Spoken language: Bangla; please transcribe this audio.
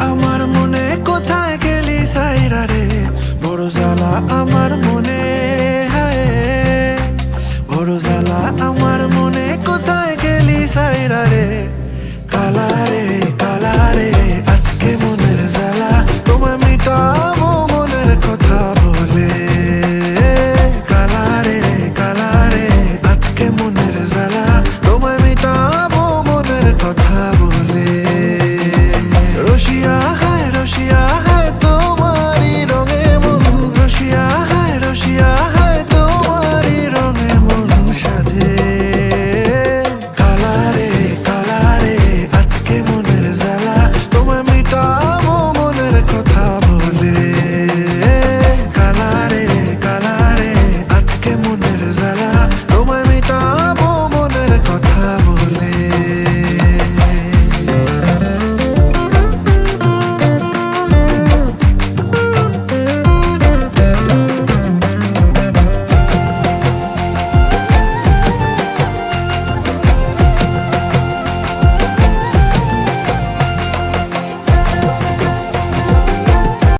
আমার মনে কোথায় গেলি সাইরা রে? বড় জ্বালা আমার la la. Romay mi tao.